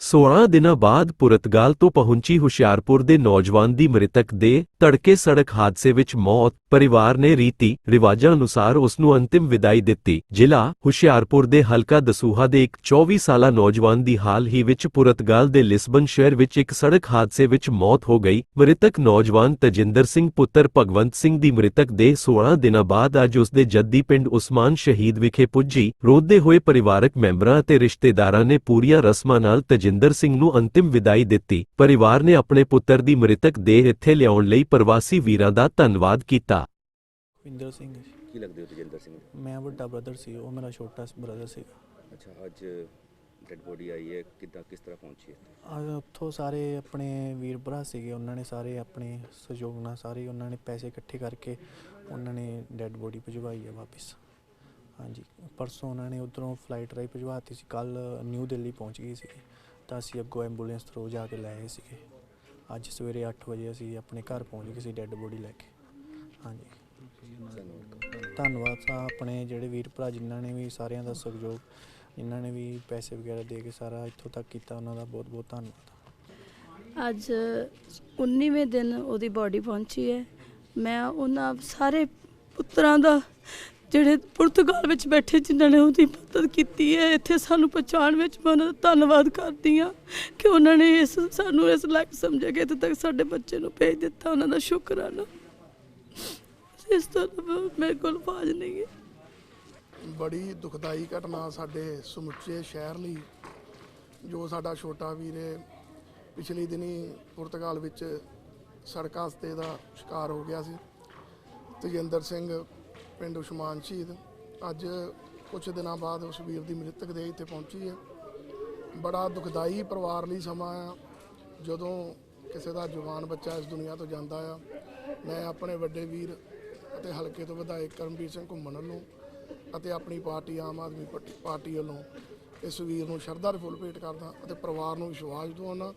16 ਦਿਨਾਂ ਬਾਅਦ ਪੁਰਤਗਾਲ ਤੋਂ ਪਹੁੰਚੀ ਹੁਸ਼ਿਆਰਪੁਰ ਦੇ ਨੌਜਵਾਨ ਦੀ ਮ੍ਰਿਤਕ ਦੇ ਤੜਕੇ ਸੜਕ ਹਾਦਸੇ ਵਿੱਚ ਮੌਤ, ਪਰਿਵਾਰ ਨੇ ਰੀਤੀ ਰਿਵਾਜਾਂ ਅਨੁਸਾਰ ਉਸ ਨੂੰ ਅੰਤਿਮ ਵਿਦਾਈ ਦਿੱਤੀ। ਜ਼ਿਲ੍ਹਾ ਹੁਸ਼ਿਆਰਪੁਰ ਦੇ ਹਲਕਾ ਦਸੂਹਾ ਦੇ ਇੱਕ 24 ਸਾਲਾ ਨੌਜਵਾਨ ਦੀ ਹਾਲ ਹੀ ਵਿੱਚ ਪੁਰਤਗਾਲ ਦੇ ਲਿਸਬਨ ਸ਼ਹਿਰ ਵਿੱਚ ਇੱਕ ਸੜਕ ਹਾਦਸੇ ਵਿੱਚ ਮੌਤ ਹੋ ਗਈ। ਮ੍ਰਿਤਕ ਨੌਜਵਾਨ ਤਜਿੰਦਰ ਸਿੰਘ ਪੁੱਤਰ ਭਗਵੰਤ ਸਿੰਘ ਦੀ ਮ੍ਰਿਤਕ ਦੇ 16 ਦਿਨਾਂ ਬਾਅਦ ਅੱਜ ਉਸ ਦੇ ਜੱਦੀ ਪਿੰਡ ਉਸਮਾਨ ਸ਼ਹੀਦ ਵਿਖੇ ਪੁੱਜੀ। ਰੋਂਦੇ ਹੋਏ ਪਰਿਵਾਰਕ ਮੈਂਬਰਾਂ ਅਤੇ ਰਿਸ਼ਤੇਦਾਰਾਂ ਨੇ ਪੂਰੀਆਂ ਰਸਮਾਂ ਨਾਲ ਤਜਿੰਦਰ ਸਿੰਘ ਨੂੰ ਅੰਤਿਮ ਵਿਦਾਈ ਦਿੱਤੀ। ਪਰਿਵਾਰ ਨੇ ਆਪਣੇ ਪੁੱਤਰ ਦੀ ਮ੍ਰਿਤਕ ਦੇਹ ਇੱਥੇ ਲਿਆਉਣ ਲਈ ਪ੍ਰਵਾਸੀ ਵੀਰਾਂ ਦਾ ਧੰਨਵਾਦ ਕੀਤਾ। ਵਿੰਦਰ ਸਿੰਘ ਜੀ। ਕੀ ਲੱਗਦੇ ਹੋ ਤੇਜਿੰਦਰ ਸਿੰਘ ਮੈਂ ਵੱਡਾ ਬ੍ਰਦਰ ਸੀ ਉਹ ਮੇਰਾ ਛੋਟਾ ਬ੍ਰਦਰ ਸੀਗਾ। ਅੱਛਾ ਅੱਜ ਡੈਡ ਬੋਡੀ ਆਈ ਹੈ ਕਿੱਦਾਂ ਕਿਸ ਤਰ੍ਹਾਂ ਪਹੁੰਚੀ ਹੈ? ਉੱਥੋਂ ਸਾਰੇ ਆਪਣੇ ਵੀਰ ਭਰਾ ਸੀਗੇ ਉਹਨਾਂ ਨੇ ਸਾਰੇ ਆਪਣੇ ਸਹਿਯੋਗ ਨਾਲ ਸਾਰੇ ਉਹਨਾਂ ਨੇ ਪੈਸੇ ਇਕੱਠੇ ਕਰਕੇ ਉਹਨਾਂ ਨੇ ਡੈੱਡ ਬੋਡੀ ਭਿਜਵਾਈ ਹੈ ਵਾਪਸ। ਹਾਂਜੀ ਪਰਸੋਂ ਉਹਨਾਂ ਨੇ ਉਧਰੋਂ ਫਲਾਈਟ ਰਾਹੀਂ ਭਿਜਵਾਤੀ ਸੀ ਕੱਲ ਨਿਊ ਦਿੱਲੀ ਪਹੁੰਚ ਗਈ ਸੀ ਤਾਂ ਅਸੀਂ ਅੱਗੋਂ ਐਂਬੂਲੈਂਸ ਥਰੂ ਜਾ ਕੇ ਲੈ ਆਏ ਸੀਗੇ। ਅੱਜ ਸਵੇਰੇ 8 ਵਜੇ ਅਸੀਂ ਆਪਣੇ ਘਰ ਪਹੁੰਚ ਗਏ ਸੀ ਡੈੱਡ ਬੋਡੀ ਲੈ ਕੇ। ਹਾਂਜੀ। ਧੰਨਵਾਦ ਧੰਨਵਾਦ ਆਪਣੇ ਜਿਹੜੇ ਵੀਰ ਭਰਾ ਜਿਨ੍ਹਾਂ ਨੇ ਵੀ ਸਾਰਿਆਂ ਦਾ ਸਹਿਯੋਗ, ਜਿਨ੍ਹਾਂ ਨੇ ਵੀ ਪੈਸੇ ਵਗੈਰਾ ਦੇ ਕੇ ਸਾਰਾ ਇੱਥੋਂ ਤੱਕ ਕੀਤਾ, ਉਹਨਾਂ ਦਾ ਬਹੁਤ ਬਹੁਤ ਧੰਨਵਾਦ। ਅੱਜ 19ਵੇਂ ਦਿਨ ਉਹਦੀ ਬਾਡੀ ਪਹੁੰਚੀ ਹੈ। ਮੈਂ ਉਹਨਾਂ ਸਾਰੇ ਪੁੱਤਰਾਂ ਦਾ ਜਿਹੜੇ ਪੁਰਤਗਾਲ ਵਿੱਚ ਬੈਠੇ ਜਿਨ੍ਹਾਂ ਨੇ ਉਹਦੀ ਮਦਦ ਕੀਤੀ ਹੈ, ਇੱਥੇ ਸਾਨੂੰ ਪਹੁੰਚਾਉਣ ਵਿੱਚ ਮੈਂ ਉਹਨਾਂ ਦਾ ਧੰਨਵਾਦ ਕਰਦੀ ਹਾਂ ਕਿ ਉਹਨਾਂ ਨੇ ਇਸ ਸਾਨੂੰ ਇਸ ਲਾਇਕ ਸਮਝਿਆ ਕਿ ਇੱਥੇ ਤੱਕ ਸਾਡੇ ਬੱਚੇ ਨੂੰ ਭੇਜ ਦਿੱਤਾ, ਉਹਨਾਂ ਦਾ ਸ਼ੁਕਰਾਨਾ। ਇਸ ਤੋਂ ਇਲਾਵਾ ਮੇਰੇ ਕੋਲ ਬਾਜ ਨਹੀਂ ਹੈ। ਬੜੀ ਦੁਖਦਾਈ ਘਟਨਾ ਸਾਡੇ ਸਮੁੱਚੇ ਸ਼ਹਿਰ ਲਈ, ਜੋ ਸਾਡਾ ਛੋਟਾ ਵੀਰੇ ਪਿਛਲੇ ਦਿਨੀ ਪੁਰਤਗਾਲ ਵਿੱਚ ਸੜਕ ਹਾਦਸੇ ਦਾ ਸ਼ਿਕਾਰ ਹੋ ਗਿਆ ਸੀ। ਤੇਜਿੰਦਰ ਸਿੰਘ ਪਿੰਡ ਉਸਮਾਨ ਸ਼ਹੀਦ। ਅੱਜ ਕੁਝ ਦਿਨਾਂ ਬਾਅਦ ਉਸ ਵੀਰ ਦੀ ਮ੍ਰਿਤਕ ਦੇਹ ਇੱਥੇ ਪਹੁੰਚੀ ਹੈ। ਬੜਾ ਦੁਖਦਾਈ ਪਰਿਵਾਰ ਲਈ ਸਮਾਂ ਆ। ਜਦੋਂ ਕਿਸੇ ਦਾ ਜਵਾਨ ਬੱਚਾ ਇਸ ਦੁਨੀਆ ਤੋਂ ਜਾਂਦਾ ਆ, ਮੈਂ ਆਪਣੇ ਵੱਡੇ ਵੀਰ ਅਤੇ ਹਲਕੇ ਤੋਂ ਵਿਧਾਇਕ ਕਰਮਵੀਰ ਸਿੰਘ ਘੁੰਮਣ ਵੱਲੋਂ ਅਤੇ ਆਪਣੀ ਪਾਰਟੀ ਆਮ ਆਦਮੀ ਪਾਰਟੀ- ਵੱਲੋਂ ਇਸ ਵੀਰ ਨੂੰ ਸ਼ਰਧਾ ਦੇ ਫੁੱਲ ਭੇਟ ਕਰਦਾ ਅਤੇ ਪਰਿਵਾਰ ਨੂੰ ਵਿਸ਼ਵਾਸ ਦਿਵਾਉਣਾ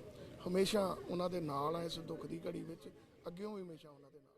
ਹਮੇਸ਼ਾ ਉਹਨਾਂ ਦੇ ਨਾਲ ਆ ਇਸ ਦੁੱਖ ਦੀ ਘੜੀ ਵਿੱਚ। ਅੱਗੇੋਂ ਵੀ ਹਮੇਸ਼ਾ ਉਹਨਾਂ ਦੇ ਨਾਲ।